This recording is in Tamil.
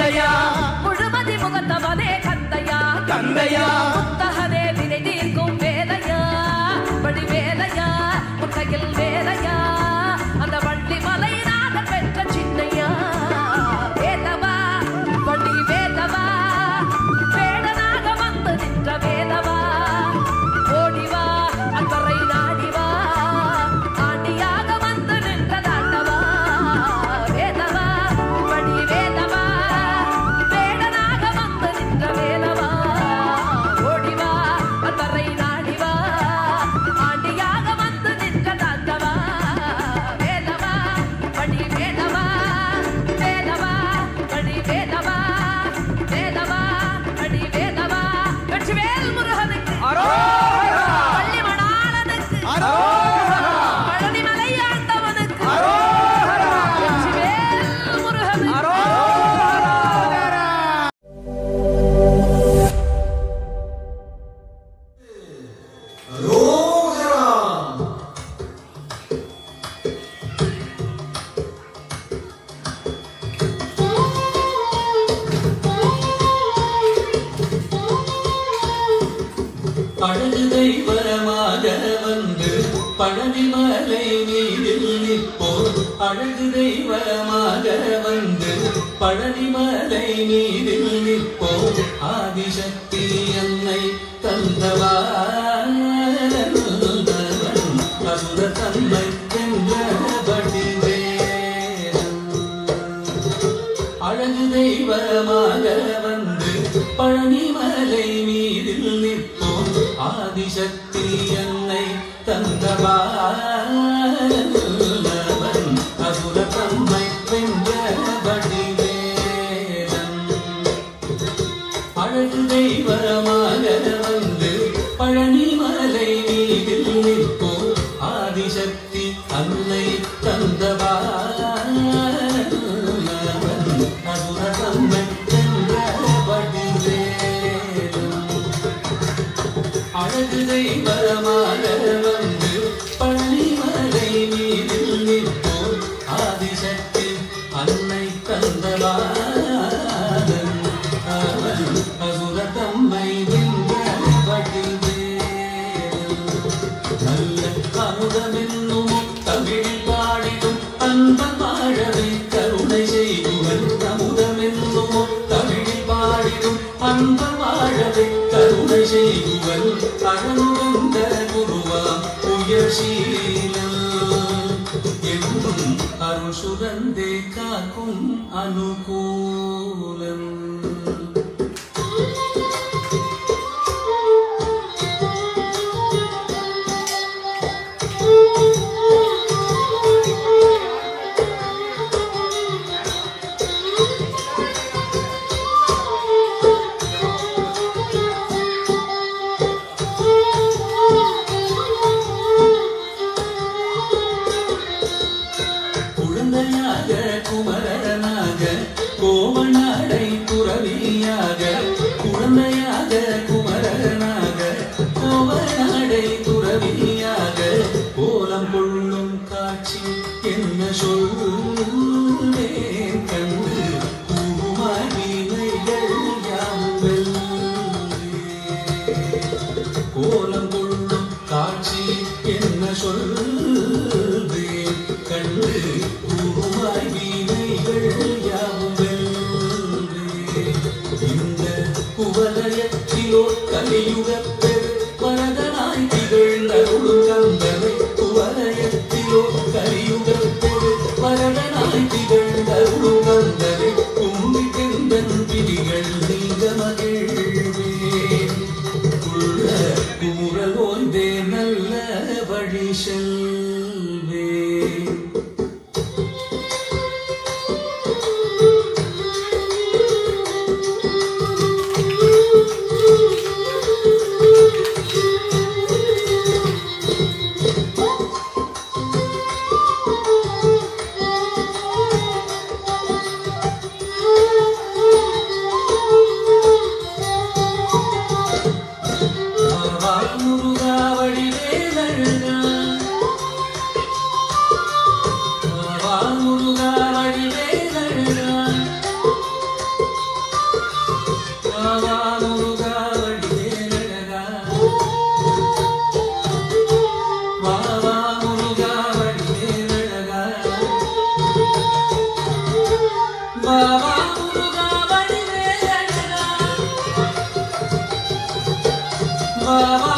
தந்தையா? முழுமதி முகந்தவனே கந்தையா தந்தையா? புத்தகனே வினை தீர்க்கும் வேலையா? படி வேலையா முட்டையில் வே குழந்தை வரமாக வந்து பழனி மலை மீதில் நிற்போர் அழகு தெய்வமாக வந்து பழனி மலை மீதில் நிற்போர் ஆதிசக்தி என்னை தந்தவார் அதிசக்தி என்னை தந்தவன். அசுர தன்மை பெஞ்சபடிவேதம் அழகு தெய்வமாக வந்து பழனி அழகு தெய்வமான பண்பு வாழவே கருணை செய்வன் அழந்த குருவாம் உயர்சீலம் என்றும் அருள் சுரந்தே காக்கும் அனுகூலம் கோவனாடை துறவியாக குழந்தையாக ছিল কলিযুগতে బాబా